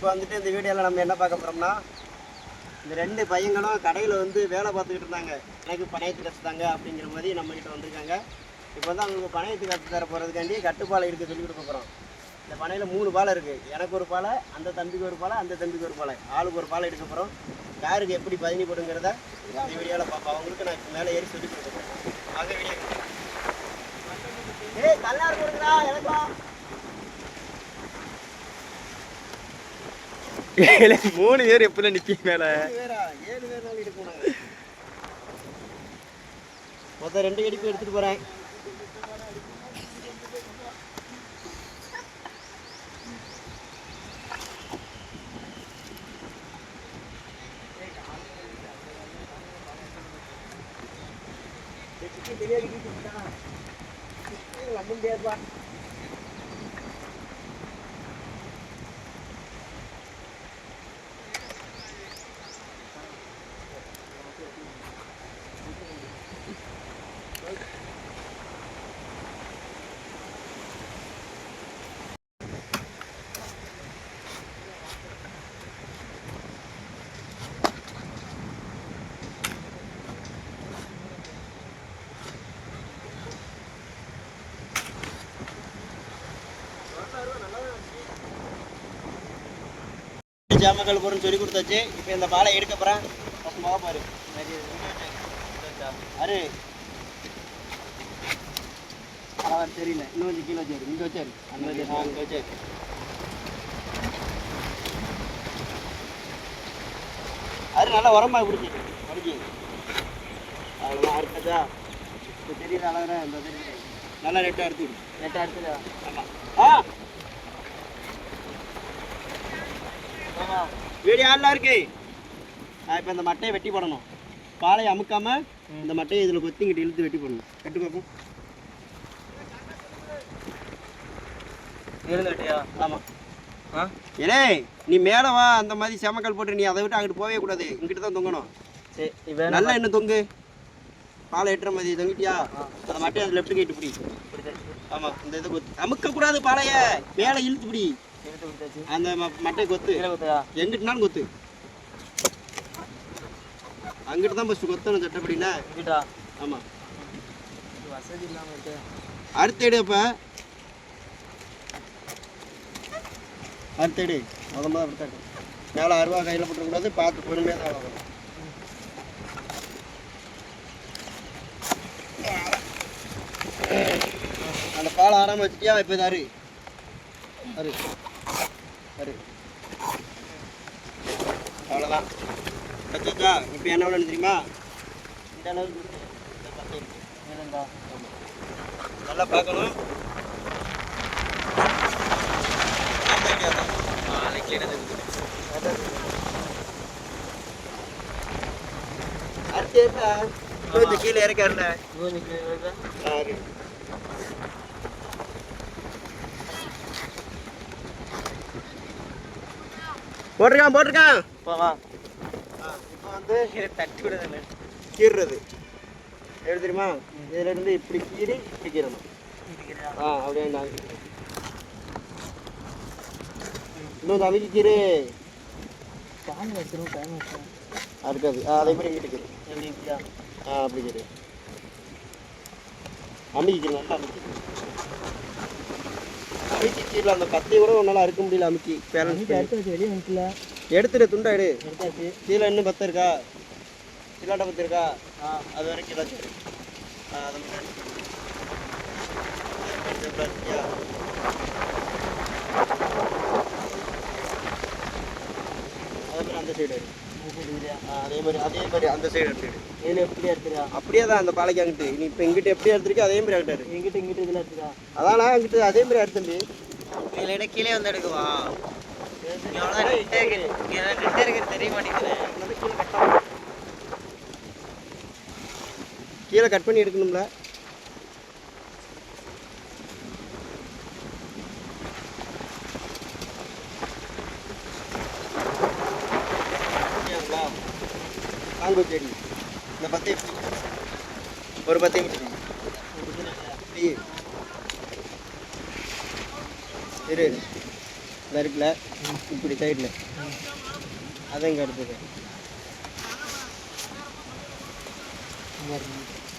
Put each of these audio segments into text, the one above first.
இப்போ வந்துட்டு இந்த வீடியோவில் நம்ம என்ன பார்க்க போகிறோம்னா இந்த ரெண்டு பையங்களும் கடையில் வந்து வேலை பார்த்துக்கிட்டு இருந்தாங்க. எனக்கு பணையத்து கற்றுத்தாங்க அப்படிங்கிற மாதிரி நம்மகிட்ட வந்திருக்காங்க. இப்போ வந்து அவங்களுக்கு பணையத்து கற்று தர போகிறதுக்காண்டி கட்டுப்பாலை எடுக்க சொல்லி கொடுக்க போகிறோம் இந்த பனையில் மூணு பாலை இருக்குது எனக்கு ஒரு பாலை அந்த தம்பிக்கு ஒரு பாலை அந்த தம்பிக்கு ஒரு பாலை. ஆளுக்கு ஒரு பாலை எடுக்க போகிறோம் யாருக்கு எப்படி பதினி போடுங்கிறத இந்த வீடியோவில் பார்ப்போம். அவங்களுக்கு நான் இப்போ மேலே ஏறி சொல்லி கொடுக்க போகிறேன் வீடியோ ஏய் கல்லாறு கொடுக்குறா எனக்கா மூணு பேர் எப்பல நிக்க மேல ஏழு பேரா? ஏழு எடுக்க போனாங்க மொத்தம் ரெண்டு கடிப்பு எடுத்துட்டு போறேன். நம்ப முடியாதுப்பா ஜாமக்கால் போறேன்னு சொல்லி கொடுத்தாச்சு. இப்போ இந்த பாலை எடுக்க போறேன். ஃபஸ்ட் போக பாரு. அரு. அவர் தெரியல. இன்னும் கொஞ்சம் கீழே வச்சாரு இங்கே வச்சாரு அந்த வச்சாரு ஆ இங்கே வச்சாரு அரு நல்லா உரமா பிடிச்சி பிடிச்சி அவ்வளோதான் அறுத்ததா இப்போ தெரியுது அழகா இந்த தெரியுது நல்லா ரெட்டாக விடு. ரெட்டாக அறுத்துதா ஆமாம் ஆ. வீடியோ ஆள்லாம் இருக்கு. இப்போ இந்த மட்டையை வெட்டி போடணும். பாலையை அமுக்காம இந்த மட்டையை இதில் கொத்திங்கிட்டு இழுத்து வெட்டி போடணும். வெட்டு பார்ப்போம் இருந்துட்டியா ஆமாம் ஆ? ஏலே நீ மேலே வா அந்த மாதிரி செமக்கல் போட்டு நீ அதை விட்டு அங்கிட்டு போகவே கூடாது. இங்கிட்டு தான் தொங்கணும். சரி நல்லா என்ன தொங்கு? பாலை எட்டுற மாதிரி தொங்கிட்டியா? அந்த மட்டையை அது லெஃப்ட் கைட்டு பிடி. ஆமாம் இந்த இது கொத்து அமுக்கக்கூடாது பாலையை. மேலே இழுத்து பிடி. அந்த ம- மட்டையை கொத்து. எங்கிட்டுனாலும் கொத்து. அங்கிட்டு தான் ஃபஸ்ட்டு கொத்தணும் சட்டப்படினா இங்கிட்டா? ஆமாம் வசதி இல்லாமல் இருக்கு. அடுத்த எடு அப்போ. அடுத்த எடு. முத முத அப்படி தட்டு மேலே அருவா கையில் போட்டுக்கூடாது பார்த்து பொறுமையாக தான் வாங்கணும். அந்த பால் ஆடாமல் வச்சுட்டியா? இப்போ இது அரு. அரு. அரு அவ்வளோதான் வச்சாச்சா இப்போ என்ன விட தெரியுமா? இந்த அளவுக்கு நல்லா பார்க்கணும். அடுத்து கீழே இறக்காருல. சாரி போட்டிருக்கான் போட்டிருக்கான். இப்போ வந்து தட்டி விடுதல கீறுறது. எப்படி தெரியுமா? இதுல இருந்து இப்படி கீறி இப்படி கீறணும் ஆ அப்படியே இன்னும் அமைக்கி கீறு. பால் வச்சிரும் டைம் வச்சிரும் இருக்காது அதே மாதிரி இங்கிட்டு கீறு ஆ அப்படி கீறு. அமுக்கிக்கணும் நல்லா அமுக்கி அமுக்கி கீழே அந்த கத்தியை கூட உன்னால அறுக்க முடியல அமுக்கி. பண்ணி. எடுத்து வச்சு வெளியே வந்துல எடுத்துடு துண்டா எடு. எடுத்தாச்சு. கீழே இன்னும் பத்து இருக்கா? கிலாட்ட பத்து இருக்கா? ஆ அது வரைக்கும் மாதிரி அந்த சைடு அதே மாதிரி அதே மாதிரி அந்த சைடு எடுத்துடு இதில் எப்படி எடுத்துடா? அப்படியே தான் அந்த பாலைக்கு அங்கிட்டு நீ இப்போ இங்கிட்ட எப்படி எடுத்துருக்கோ அதே மாதிரி அங்கிட்ட எடு எங்கிட்ட இங்கிட்ட இதில் எடுத்துடா. அதானா அங்கிட்டு அதே மாதிரி எடுத்துட்டு இதில் கீழே வந்து எடுக்குவா? கீழே கட் பண்ணி எடுக்கணும்ல. காங்கோ செடி இந்த பத்தை ஒரு பத்தை இரு இரு. இந்த இருக்குல்ல இப்படி சைடில் அதை இங்கே எடுத்துக்க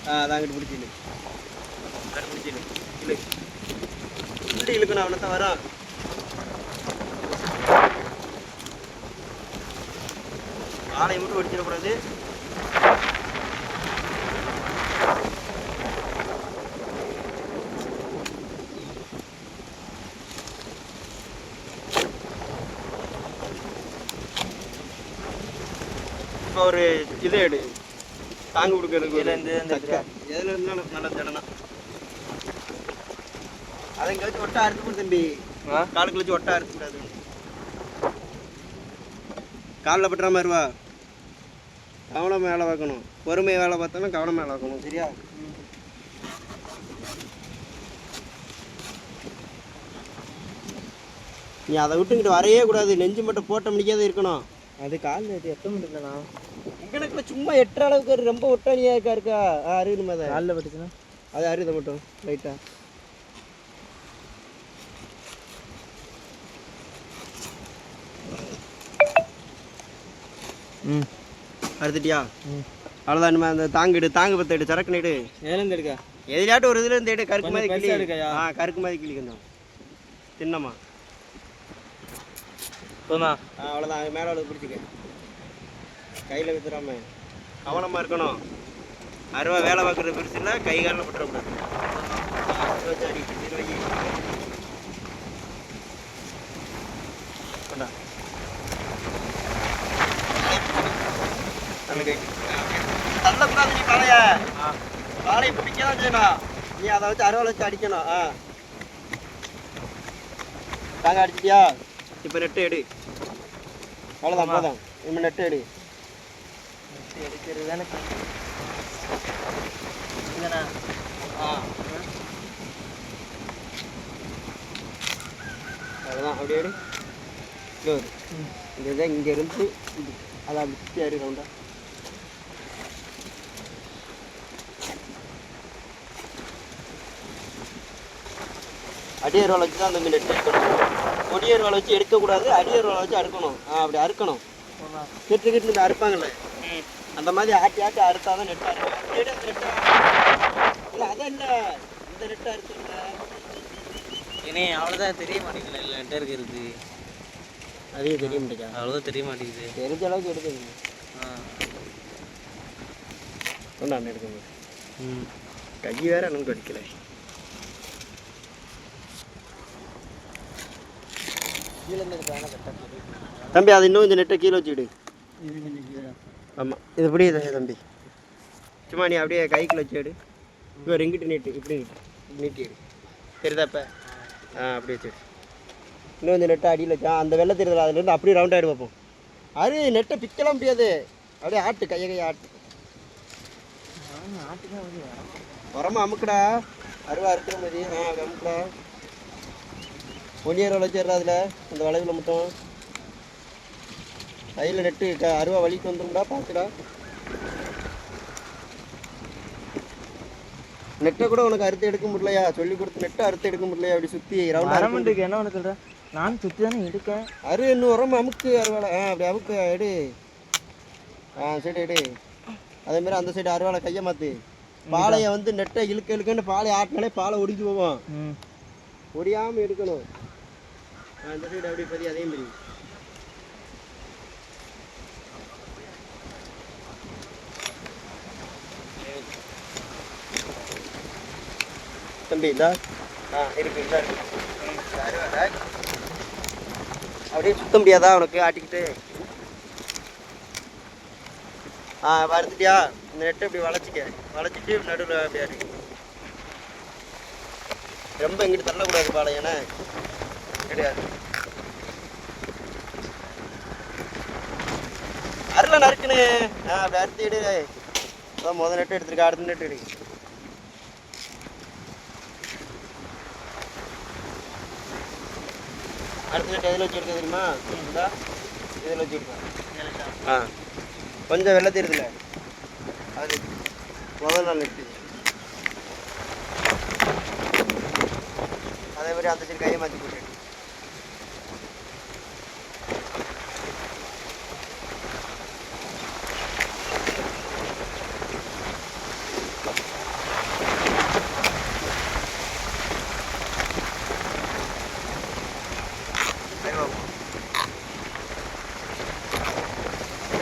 ஆ அதான் அங்கிட்டு பிடிச்சிடு பிடிச்சிடு இல்லை இப்படி இழுக்கணும் அவனை தான் வரான் ஆளை மட்டும் வெடிச்சிடக்கூடாது. இப்போ ஒரு இதை எடு. தாங்கு கொடுக்கறதுக்கு ஒரு இதுல இருந்து இந்த. எதுல இருந்தாலும் நல்ல தடனா அதை கழிச்சு ஒட்டா அறுத்து போடு தம்பி. காலுக்கு வச்சு ஒட்டா அறுத்து கூடாது காலில் பட்டுற மாதிரி வா. கவனம் வேலை பார்க்கணும் பொறுமை வேலை பார்த்தோன்னா கவனம் வேலை பார்க்கணும் சரியா? நீ அதை விட்டுங்கிட்டு வரையே கூடாது. நெஞ்சு மட்டும் போட்ட முடிக்காத இருக்கணும். அது கால் இது எட்ட முடியலண்ணா இங்கனக்குள்ள சும்மா எட்டுற அளவுக்கு ரொம்ப ஒட்டானியா இருக்கா இருக்கா? அருகணுமா அதை? காலில் பட்டுச்சுன்னா? அது அருதை மட்டும் லைட்டா ம். அறுத்துட்டியா? அவ்வளோதான் நம்ம அந்த தாங்கிடு தாங்கு பத்து எடு சரக்கு எடு ஏலேருந்து எடுக்கா? எதிலாட்டும் ஒரு இதுல இருந்து எடு கருக்கு மாதிரி கிளி? ஆ கருக்கு மாதிரி கிளி கொஞ்சம். தின்னமா போதுமா? ஆ அவ்வளோதான் அது மேலே அவ்வளோ பிடிச்சிக்க. கையில் வித்துறாம. கவனமாக இருக்கணும். அருவா வேலை பார்க்குறது பெருசு இல்லை கை காலில் பட்டுறக்கூடாது சரி இது வை. கொண்டா. நல்ல கை. தள்ளக்கூடாது நீ பாலைய பாலையை பிடிக்க தான் செய்யணும். நீ அதை வச்சு அருவாள் வச்சு அடிக்கணும். ஆ. தாங்க அடிச்சிட்டியா? இப்போ நெட்டு எடு. அவ்வளோதான் போதும். இப்போ நெட்டு எடு. எடுக்கிறது தானே இதுதானா ஆ. அவ்வளோதான் அப்படியே எடு. இங்கே இங்கே இருந்து. அதை அப்படி சுற்றி அடியர் வேலை வச்சு தான் அந்த மீன் எடுத்து எடுக்கணும் கொடியர் வேலை வச்சு எடுக்கக்கூடாது அடியர் வேலை வச்சு அறுக்கணும். அப்படி அறுக்கணும். கிட்டு கிட்டு அறுப்பாங்கல்ல? அந்த மாதிரி ஆட்டி ஆட்டி அறுத்தா தான் நெட் இல்லை அதான் இல்லை இந்த நெட் அறுத்துல ஏனே அவ்வளோதான் தெரிய மாட்டேங்குது. இல்லை என்கிட்ட இருக்கிறது அதையும் தெரிய மாட்டேங்க அவ்வளோதான் தெரிய மாட்டேங்குது. தெரிஞ்ச அளவுக்கு எடுக்குங்க ஆ. ஒன்றாண்டு எடுக்குங்க ம். கை வேற எனக்கு அடிக்கல தம்பி அது இன்னும் இந்த நெட்டை கீழே வச்சுக்கிடு. ஆமாம் இது இப்படி இதை தம்பி. சும்மா நீ அப்படியே கைக்குள்ள வச்சு எடு இப்போ ரெங்கிட்டு நீட்டு இப்படி நீட்டு. இப்படி நீட்டி எடு தெரியுதா இப்போ? ஆ அப்படி வச்சு எடு இன்னும் இந்த நெட்டை அடியில் வச்சா அந்த வெள்ளை தெரியுதுல அதுலேருந்து அப்படியே ரவுண்ட் ஆகிடு பார்ப்போம் அது நெட்டை பிக்கலாம் முடியாது. அப்படியே ஆட்டு கையை கையை ஆட்டு. உரமா அமுக்குடா. அருவா அறுக்கிற மாதிரி. ஆ அமுக்குடா. ஒன்னியர் வளைச்சிடுறா அதில்? அந்த வளைவில் மட்டும். கையில் நெட்டு க அருவா வலிக்கு வந்துரும்டா பார்த்துடா நெட்டை கூட உனக்கு அறுத்து எடுக்க முடியலையா? சொல்லி கொடுத்து நெட்டை அறுத்து எடுக்க முடியலையா? அப்படி சுற்றி ரவுண்ட் அரமண்டுக்கு என்ன ஒன்று சொல்கிறேன் நான் சுற்றி தானே எடுக்கேன் அரு இன்னும் உரமா அமுக்கு அருவாளை. ஆ அப்படி அமுக்கு எடு. ஆ சரி எடு. அதே மாதிரி அந்த சைடு அருவாளை கையை மாற்று பாலையை வந்து நெட்டை இழுக்க இழுக்கன்னு பாலை ஆட்டினாலே பாலை ஒடிஞ்சு போவோம். ஒடியாமல் எடுக்கணும். ஆ, அந்த சைடு அப்படியே பதி அதே மாதிரி. தம்பி இதா ஆ இருக்கு இதா அப்படியே சுத்த முடியாதா உனக்கு ஆட்டிக்கிட்டு? ஆ வறுத்துட்டியா? இந்த நெட்டை இப்படி வளைச்சிக்க. வளைச்சிட்டு நடுவில் அப்படியா இருக்கு ரொம்ப இங்கிட்டு தள்ளக்கூடாது பாலை கிடையாது. அருள நறுக்குன்னு. ஆ அப்படி அறுத்து எடு அதான் முதல் நெட்டு எடுத்துருக்கா அடுத்த நெட்டு எடு அடுத்த நெட்டு எதில் வச்சு எடுக்க தெரியுமா? இந்தா இதில் வச்சு எடுப்பேன் ஆ கொஞ்சம் வெள்ளை தெரியுதுல அது முதல் நாள் நெட்டு. அதே மாதிரி அந்த சரி கையை மாற்றி போட்டு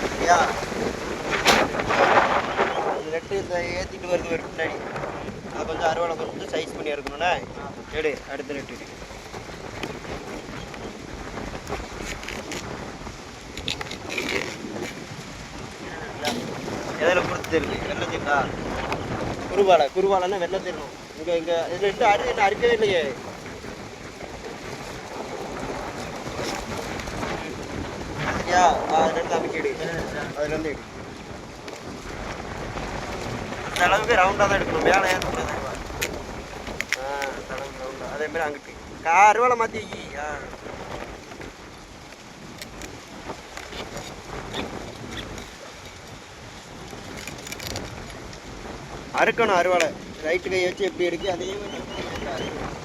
சரியா இந்த நெட்டு இந்த ஏற்றிட்டு வருது ஒரு பின்னாடி அதை கொஞ்சம் சைஸ் பண்ணி இருக்கணும்ண்ணே எடு அடுத்த நெட்டு எதில் கொடுத்து இருக்கு? வெள்ளை தீர்ந்தா குருவாலை குருவாலைன்னா வெள்ளை தீரணும் இங்கே இங்கே இதில் இட்டு அடி என்ன அடிக்கவே இல்லையே. சரியா அதுலேருந்து அமைக்கிடு அதுலேருந்து எடு. அளவுக்கு ரவுண்டாக தான் எடுக்கணும். மேலே ஏன் ஆ இந்த அளவுக்கு ரவுண்டாக அதே மாதிரி அங்கிட்டு. கா அறுவலை மாற்றி ஆ. அறுக்கணும் அறுவலை ரைட்டு கை வச்சு எப்படி எடுக்கு அதே மாதிரி left கை வச்சு அறுக்கணும்.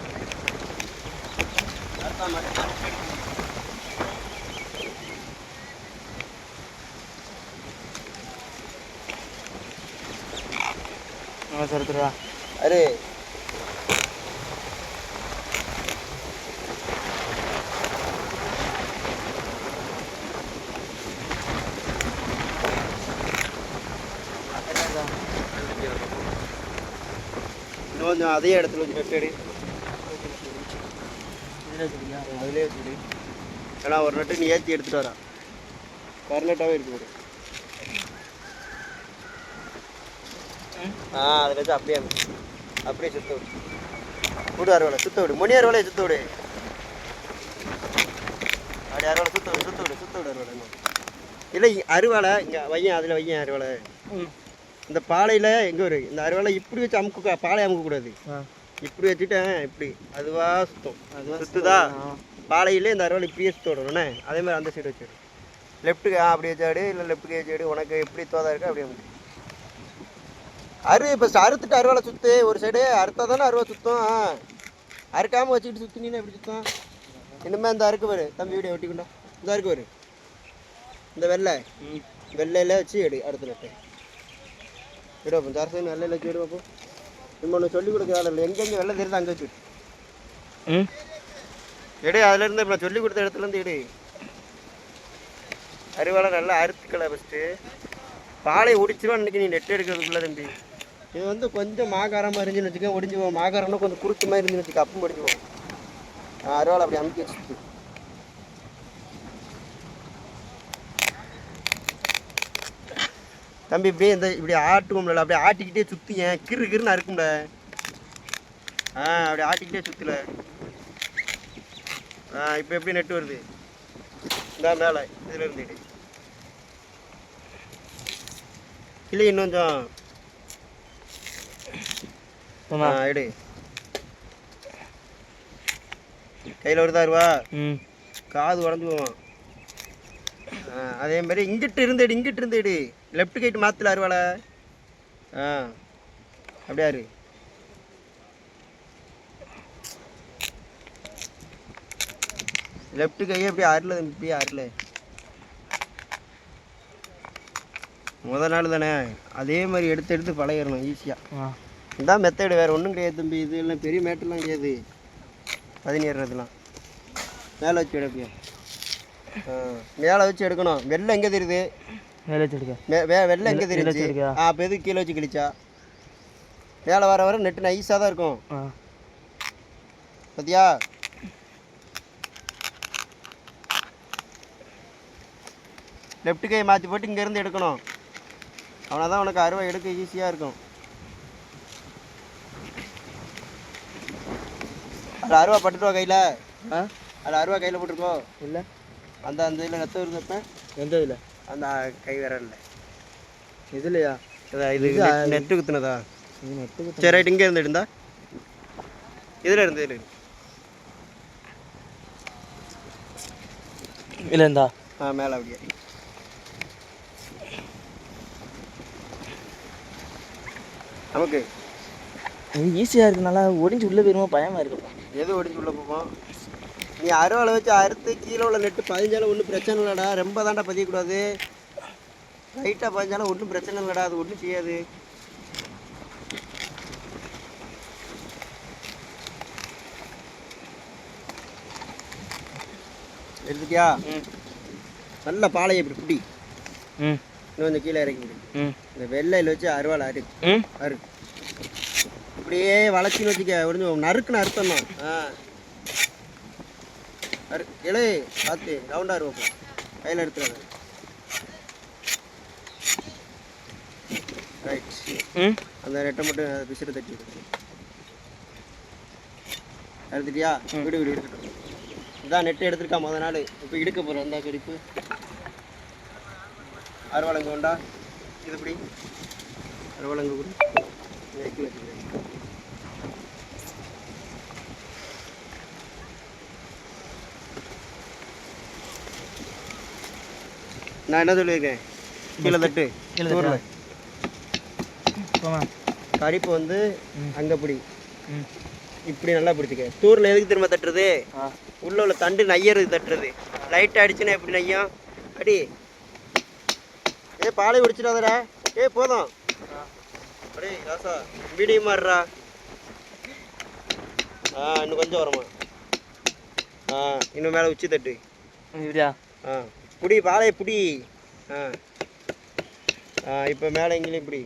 அறுத்தா மட்டும் அறுத்து எடுக்கணும். ஆ சரி சரிடா அரு இன்னும் கொஞ்சம் அதே இடத்துல கொஞ்சம் வெப்பேடு அதுலேயே வச்சுடு ஏன்னா ஒரு நட்டு நீ ஏற்றி எடுத்துட்டு வரா கருநட்டாவே இருக்கு. ஆ அதில் வச்சு அப்படியே. அப்படியே சுத்த விடு. விடு அறுவலை சுத்த விடு. மணி அறுவலையை சுத்த விடு. அப்படி அறுவலை சுத்த விடு சுத்த விடு சுத்த விடு அறுவலை. இல்லை அறுவலை இங்கே வையன் அதில் வையன் அறுவலை. இந்த பாலையில் எங்கே வரும் இந்த அறுவலை இப்படி வச்சு அமுக்க பாலை அமுக்கக்கூடாது. இப்படி வச்சுட்டேன் இப்படி அதுவா சுத்தம். அதுவா சுத்துதா? பாலையிலே இந்த அறுவலை இப்படியே சுத்த விடணும்ண்ணே அதே மாதிரி அந்த சைடு வச்சிடு லெஃப்ட்டுக்கு அப்படி வச்சாடு இல்லை லெஃப்ட்டுக்கு வச்சாடு உனக்கு எப்படி தோதா இருக்கா அப்படியே அமுக்கு. அரு இப்போ அறுத்துட்டு அறுவலை சுத்து ஒரு சைடு அறுத்தா தானே அறுவை சுத்தம். அறுக்காமல் வச்சுக்கிட்டு சுற்றினீங்கன்னா எப்படி சுத்தம்? இனிமேல் இந்த அறுக்கு வரு தம்பி வீடியோ ஒட்டிக்கொண்டா. இந்த அறுக்கு வரு இந்த வெள்ளை. வெள்ளையில வச்சு எடு அடுத்த நட்டு விடு அப்போ ஜாஸ்தி வெள்ளையில வச்சு விடு அப்போ நம்ம ஒன்று சொல்லிக் கொடுக்க வேலை இல்லை. எங்கெங்கே வெள்ளை தெரியுது அங்கே வச்சு. ம்? எடு அதுலேருந்து இப்போ சொல்லிக் கொடுத்த இடத்துலேருந்து எடு. அறுவலை நல்லா அறுத்துக்கல ஃபஸ்ட்டு பாலை ஒடிச்சிருவா இன்னைக்கு நீ நெட் எடுக்கிறதுக்குள்ள தம்பி. இது வந்து கொஞ்சம் மாகாரமாக இருந்துச்சுன்னு வச்சுக்க ஒடிஞ்சு போகும். மாகாரம்னா கொஞ்சம் குறுக்கு மாதிரி இருந்துன்னு வச்சுக்க அப்பவும் ஒடிஞ்சு போகும். ஆ, அறுவாலை அப்படி அமுக்கி வச்சுட்டு தம்பி இப்படியே இந்த இப்படி ஆட்டுவோம்ல அப்படியே ஆட்டிக்கிட்டே சுற்றி ஏன்? கிறு கிறுன்னு அறுக்கும்ல. ஆ அப்படி ஆட்டிக்கிட்டே சுற்றல ஆ இப்போ எப்படி நெட்டு வருது? இந்த மேலே இதில் இருந்து எடு இல்லை இன்னும் கொஞ்சம். ஆ, எடு கையில் வருதா ம். காது உடஞ்சு போவான் அதே மாதிரி இங்கிட்டு இருந்து எடு இங்கிட்டு இருந்து எடு லெஃப்ட் கைட்டு மாற்றல அருவாளை. ஆ அப்படியா இரு. லெஃப்ட் கையே அப்படியே ஆறல இப்படியே ஆறல முத நாள் தானே? அதே மாதிரி எடுத்து எடுத்து பழகிடணும் ஈஸியாக இதான் மெத்தடு வேறு ஒன்றும் கிடையாது தம்பி. இது எல்லாம் பெரிய மேட்டெல்லாம் கிடையாது. பதினேறதுலாம் மேலே வச்சு எடுப்பியா? மேலே வச்சு எடுக்கணும். வெள்ளை எங்கே தெரியுது? வேலை வச்சுருக்க மே வே வெள்ளை எங்கே இதுல தெரியுது? வச்சிருக்கியா? ஆ அப்போ எதுக்கு கீழே வச்சு கிழிச்சா? மேலே வர வர நெட்டு நைஸாக தான் இருக்கும். ஆ. பார்த்தியா லெஃப்ட் கை மாற்றி போட்டு இங்கேருந்து எடுக்கணும். அவனை தான் உனக்கு அறுவை எடுக்க ஈஸியாக இருக்கும். அதில் அருவா பட்டுட்டு வா கையில். ஆ? அதில் அருவா கையில் போட்டிருக்கோ. இல்லை. அந்த அந்த இதில் ரத்தம் இருந்தப்ப. எந்த இதில்? அந்த கை விரல்ல. இதுலையா இது இது, நெட்- நெட்டு குத்துனதா? சரி ரைட் இங்கே இருந்து இருந்தா இதில் இருந்து. இதில் இருந்து? ஆ மேலே அப்படியே. நமக்கு. ஈஸியாக இருக்கனால ஒடிஞ்சு உள்ளே போயிருமோ? பயமாக இருக்கு. எது ஒடிஞ்சு உள்ள போவோம் நீ அறுவாலை வச்சு அறுத்து கீழே உள்ள நெட்டு பதிஞ்சாலும் ஒன்றும் பிரச்சனை இல்லைடா. ரொம்ப தாண்டா பதியக்கூடாது. லைட்டாக பதிஞ்சாலும் ஒன்றும் பிரச்சனை இல்லைடா. அது ஒன்றும் செய்யாது. எடுத்துட்டியா? நல்ல பாலையை இப்படி பிடி. இன்னும் கொஞ்சம் கீழே இறக்கி இந்த வெள்ளையில் வச்சு அருவாள் அரு அரு இப்படியே வளைச்சின்னு வச்சுக்க ஒடிஞ்சு நறுக்குன்னு அறுத்தணும் ஆ. அரு இலை பார்த்து ரவுண்டாக இருவோம் கையில் எடுத்துருவாங்க ரைட் அந்த ரெட்டை மட்டும் பிசுறு தட்டி எடுத்துட்டியா? விடு விடு இருக்கட்டும் இதான் நெட்டு எடுத்துருக்கா முத நாள். இப்போ இடுக்க போகிறோம் அந்த கடிப்பு. அறுவலங்க உண்டா? இது இப்படி அறுவலங்க கூட. நான் என்ன சொல்லியிருக்கேன்? கீழே தட்டு. கீழே வந்து. அங்கே பிடி. இப்படி நல்லா பிடிச்சிக்க. தூரில் எதுக்கு திரும்ப தட்டுறது? உள்ள உள்ள தண்டு நையறது தட்டுறது. லைட் அடிச்சுன்னா எப்படி நையும்? அடி. ஏ பாலை குடிச்சிடாதடா. ஏ போதும். அடே ராசா மீடியம் மாறுறா ஆ இன்னும் கொஞ்சம் வரமா. ஆ இன்னும் மேலே உச்சி தட்டு. இப்படியா? ஆ. புடி பாலையை புடி. ஆ. ஆ இப்போ மேலே எங்கேயும் இப்படி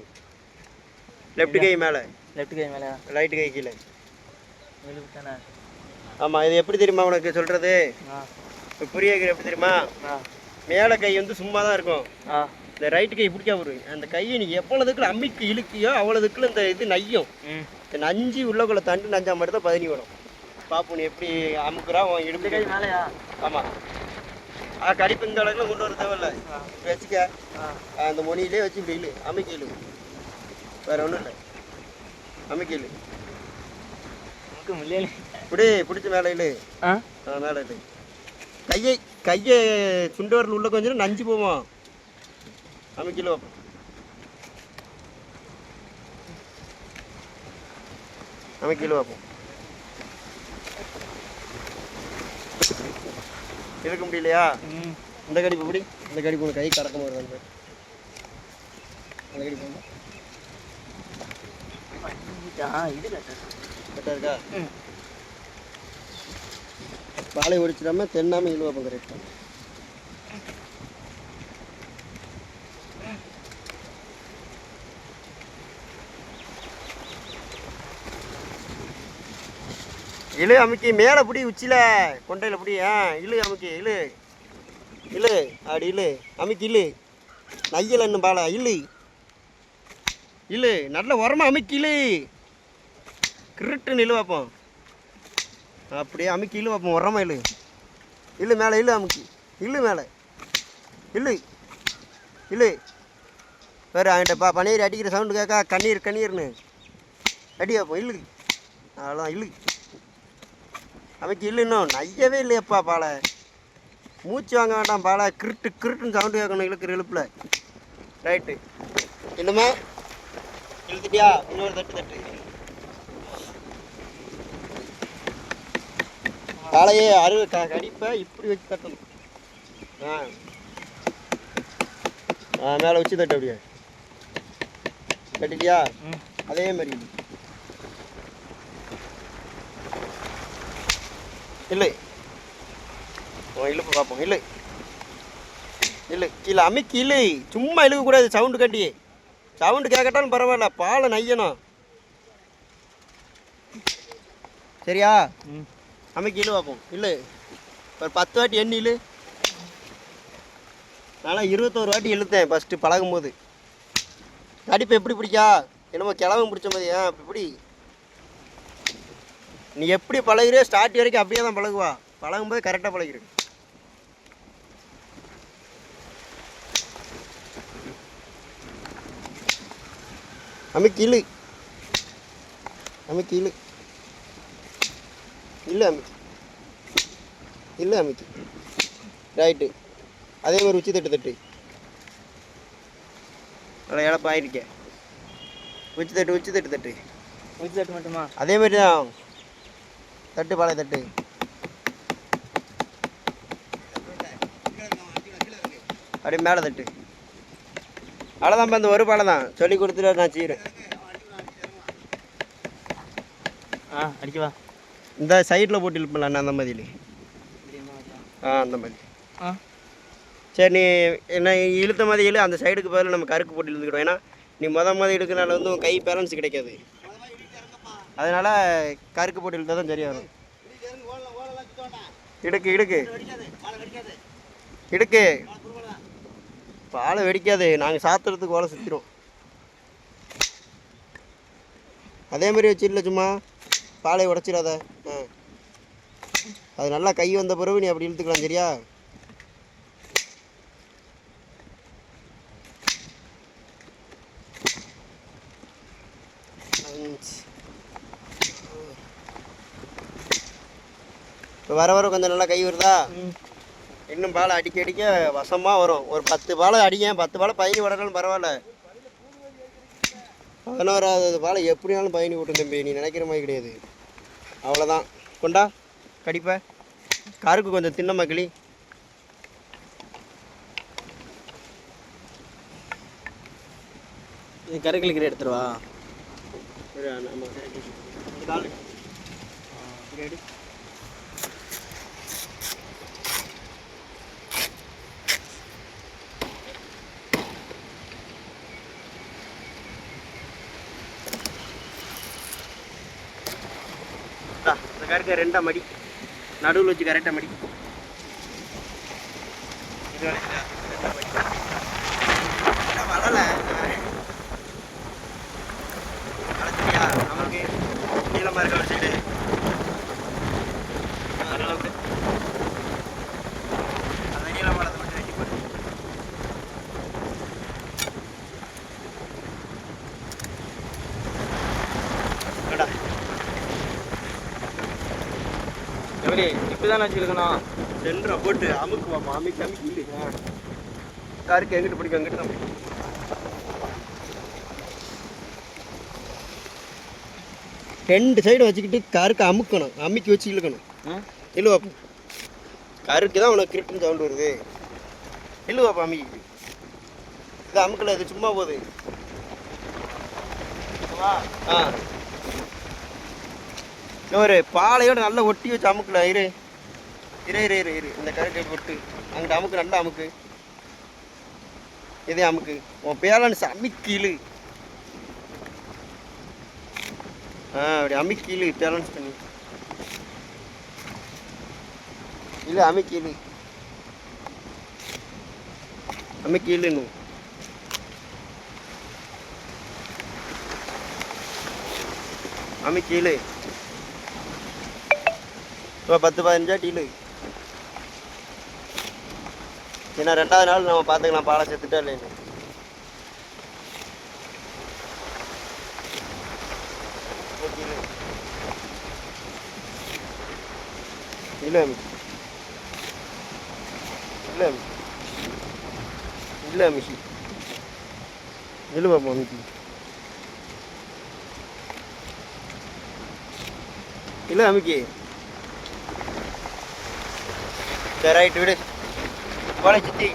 லெஃப்ட் கை மேலே. லெஃப்ட் கை மேலே. ரைட்டு கை கீழே. ஆமாம் இது எப்படி தெரியுமா உனக்கு சொல்கிறது இப்போ புரிய எப்படி தெரியுமா? மேலே கை வந்து சும்மா தான் இருக்கும். இந்த ரைட்டு கை பிடிக்க வரும். அந்த கையை நீ எவ்வளோதுக்குள்ள அம்மிக்கு இழுக்கியோ அவ்வளோதுக்குள்ள இந்த இது நையும். இந்த நஞ்சு உள்ளக்குள்ள தண்டு நஞ்சா மட்டும் தான் பதினி வரும். பாப்பு நீ எப்படி அமுக்குறா உன் இடுப்பு கை மேலேயா? ஆமாம் கடிப்பு இந்த அளவுக்கு கொண்டு வர தேவையில்ல. வச்சுக்க. அந்த மொனியிலே வச்சு இப்படி இழு அமைக்க இழு வேற ஒன்றும் இல்லை. அமைக்க இழு இப்படி பிடிச்சி மேலே இழு மேலே இழு கையை கையை சுண்டு வரல உள்ள கொஞ்சம் நஞ்சு போவோம் அமைக்கல அமைக்கல வைப்போம் இழுக்க முடியலையா? இந்த கடிப்பு இப்படி இந்த கடிப்பு உனக்கு கை கடக்க மாதிரி அந்த கடிப்பு கரெக்டாக இருக்கா? பாலை ஒடிச்சிடாம தென்னாம இழு வைப்போம் கரெக்டாக இழு அமுக்கி மேலே பிடி உச்சியில் கொண்டையில் பிடி ஆ இழு அமுக்கி இழு. இழு அப்படி இழு. அமுக்கி இழு. நையல் இன்னும் பாலா இழு. இழு நல்ல உரமா அமுக்கி இழு. கிருட்டுன்னு இழு வைப்போம் அப்படியே அமுக்கி இழு வைப்போம் உரமா இழு. இழு மேலே இழு அமுக்கி. இழு மேலே. இழு. இழு. வேறு அவன்கிட்ட பா பன்னீர் அடிக்கிற சவுண்டு கேட்கா கண்ணீர் கண்ணீர்னு. அடி வைப்போம் இழு. அவ்வளோதான் இழு. அவைக்கு இல்லை இன்னும் நையவே இல்லையப்பா பாலை. மூச்சு வாங்க வேண்டாம் பாலை. கிருட்டு கிருட்டுன்னு சவுண்டு கேட்கணும் இழுக்கிற இழுப்பில். ரைட்டு என்னம்மா? இழுத்துட்டியா? இன்னொரு தட்டு தட்டு. காலையே அரு க கடிப்பை இப்படி வச்சு தட்டணும். ஆ. ஆ மேலே வச்சு தட்டு அப்படியே. தட்டிட்டியா? ம். அதே மாதிரி. இல்லை இழுப்பு பார்ப்போம் இல்லை இல்லை கீழே அமுக்கி இல்லை சும்மா இழுக்கக்கூடாது சவுண்டு கட்டி சவுண்டு கேட்கட்டாலும் பரவாயில்ல பாலை நையணும் சரியா ம் அமுக்கி இழு பார்ப்போம் இல்லை ஒரு பத்து வாட்டி எண்ணி இழு நான்லாம் இருபத்தோரு வாட்டி இழுத்தேன் ஃபஸ்ட்டு பழகும்போது கடிப்பு எப்படி பிடிக்கா என்னமோ கிழவன் பிடிச்ச மாதிரி ஆ அப்படி பிடி நீ எப்படி பழகுறியோ ஸ்டார்ட் வரைக்கும் அப்படியே தான் பழகுவா. பழகும்போது கரெக்டாக பழகிரு. அமுக்கி இழு. அமுக்கி இழு. இல்லை அமுக்கி. இல்லை அமுக்கி. ரைட்டு அதே மாதிரி உச்சி தட்டு தட்டு. நல்லா இழப்பு ஆயிருக்கே. உச்சி தட்டு உச்சி தட்டு தட்டு. உச்சி தட்டு மட்டுமா? அதே மாதிரி தான். தட்டு பாலை தட்டு. அப்படியே மேலே தட்டு. அவ்வளோதான் இந்த ஒரு பாலை தான். சொல்லி கொடுத்துட்டு நான் செய்கிறேன் ஆ அடிக்கவா இந்த சைடில் போட்டு இழுப்பலாம் அந்த மாதிரி. ஆ அந்த மாதிரி. ஆ. சரி நீ என்ன இழுத்த மாதிரி இழு அந்த சைடுக்கு பதில் நம்ம கருக்கு போட்டு இழுத்துக்கிட்டோம் ஏன்னா நீ முத முத எடுக்கிறனால வந்து உன் கை பேலன்ஸ் கிடைக்காது. அதனால் கருக்கு போட்டு இழுத்தா தான் சரியாக வரும் இடுக்கு. இடுக்கு. இடுக்கு பாலை வெடிக்காது. நாங்கள் சாத்துறதுக்கு ஓலை சுற்றிடும் அதே மாதிரி வச்சிடல சும்மா. பாலை உடச்சிடாத. ஆ. அது நல்லா கை வந்த பிறகு நீ அப்படி இழுத்துக்கலாம் சரியா? அஞ்சு. இப்போ வர வர கொஞ்சம் நல்லா கை வருதா? இன்னும் பாலை அடிக்க அடிக்க வசமாக வரும். ஒரு பத்து பாலை அடிக்க பத்து பாலை பயணி விடனாலும் பரவாயில்ல. பதினோராவது பாலை எப்படினாலும் பயணி விட்டு தம்பி. நீ நினைக்கிற மாதிரி கிடையாது. அவ்வளோதான் கொண்டா கடிப்ப. காருக்கு கொஞ்சம் தின்னம்மா கிளி. இது கருக்கலிக்கிற எடுத்துருவா சரி, ஆமா, ரெண்டாம் மடி. நடுவில் வச்சு கரெக்டாக மடி. இது வரைக்கும் நமக்கு நீளமாக இருக்க சைடு ஓரளவுக்கு அந்த நீளம் வளர்த்து மட்டும் வெட்டி போடு கடா எப்படி இப்படிதான் வச்சுருக்கணும் சென்ட்ரா போட்டு அமுக்கு வாமா அமுக்கி அமுக்கி இல்லை காருக்கு எங்கிட்டு பிடிக்கும் எங்கிட்டு தான் பிடிக்கும். ரெண்டு சைடு வச்சுக்கிட்டு காருக்கு அமுக்கணும் அமுக்கி வச்சு இழுக்கணும். இழு பாப்போம் கருக்கு தான் உனக்கு கிரிட்டுன்னு சவுண்ட் வருது. இழு பாப்பா அமுக்கி. இது அமுக்கல இது சும்மா போகுது. ஆ. ஒரு பாலையோட நல்லா ஒட்டி வச்சு அமுக்கல இரு. இரு இரு இரு இரு. இந்த கருக்கை போட்டு. அங்கிட்ட அமுக்கு நல்லா அமுக்கு. இதே அமுக்கு. உன் பேலன்ஸ் அமுக்கிலு ஆ அப்படி அமுக்கிலு பேலன்ஸ் பண்ணி. இல்லை அமுக்கிலு அமுக்கிலுன்னு அமுக்கிலு இப்போ பத்து பதினஞ்சா டீலு ஏன்னா ரெண்டாவது நாள் நம்ம பார்த்துக்கலாம் பாலை செத்துட்டா இல்லைன்னு இல்லை இல்லை இல்லை மிஷி இல்லை பாப்பா மிஷி இல்லை அமிக்கி சரி ரைட்டு விடு கோலை சுத்தி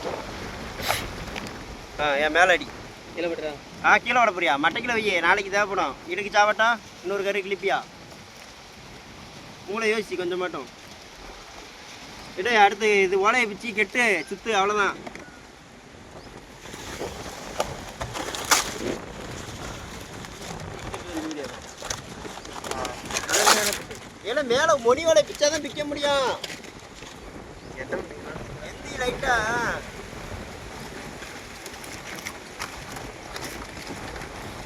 ஆ என் மேலே அடி. கீழே விட்டுறா ஆ கீழே விட போறியா? மட்டைக்கில் வையே நாளைக்கு தேவைப்படும். இடுக்கு சாவட்டா இன்னொரு கறி கிளிப்பியா? மூளை யோசிச்சு கொஞ்சம் மட்டும். இடு அடுத்து இது ஓலையை பிச்சு கெட்டு சுத்து அவ்வளோதான் ஏன்னா மேலே மொழி வலை பிச்சா தான் பிக்க முடியும். எந்தி லைட்டா ah.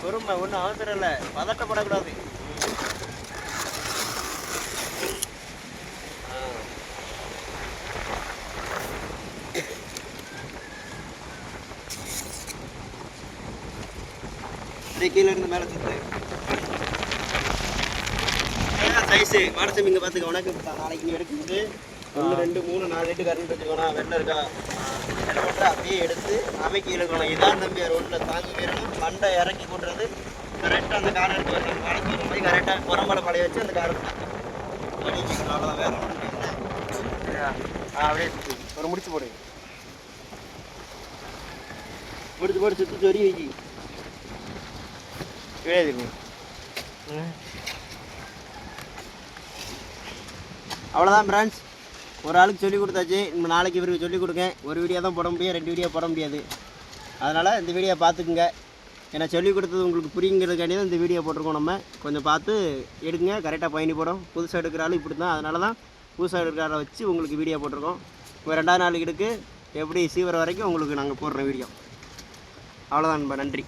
பொறுமை ஒன்றும் அவசரம் இல்லை. பதட்டப்படக்கூடாது. அப்படியே கீழே இருந்து மேலே சுத்து. சைஸு மாடசாமி இங்கே பார்த்துக்க உனக்கு நாளைக்கு நீ எடுக்கும்போது ஒன்று ரெண்டு மூணு நாலு எட்டு கரண்ட் வச்சுக்கணும் வெள்ளை இருக்கா? வெள்ளை போட்டு அப்படியே எடுத்து அமைக்கி இழுக்கணும் இதான் தம்பி ரோட்டில் தாங்கி போயிடணும். மண்டை இறக்கி கொண்டுறது கரெக்டாக அந்த காரை எடுத்து வரணும் மலைக்கு வரும் போய் கரெக்டாக உரம்பலை பழைய வச்சு அந்த காரை அவ்வளோதான் வேற அப்படியே ஒரு முடிச்சு போடு. முடிச்சு போட்டு சுற்றி சொறி வைக்கி. கிடையாது அவ்வளோதான் பிரான்ச் ஒரு ஆளுக்கு சொல்லி கொடுத்தாச்சு இன்னும் நாளைக்கு இவருக்கு சொல்லிக் கொடுங்க. ஒரு வீடியோ தான் போட முடியும் ரெண்டு வீடியோ போட முடியாது. அதனால் இந்த வீடியோ பார்த்துக்குங்க. ஏன்னா சொல்லிக் கொடுத்தது உங்களுக்கு புரியுங்கிறதுக்காண்டி தான் இந்த வீடியோ போட்டிருக்கோம் நம்ம. கொஞ்சம் பார்த்து எடுங்க கரெக்டாக பயணி போடும் புதுசாக எடுக்கிற ஆளு இப்படி தான் அதனால தான் புதுசாக எடுக்கிறார வச்சு உங்களுக்கு வீடியோ போட்டிருக்கோம். இப்போ ரெண்டாவது நாள் எடுக்கு எப்படி சீவர வரைக்கும் உங்களுக்கு நாங்கள் போடுறோம் வீடியோ அவ்வளோதான் நன்றி.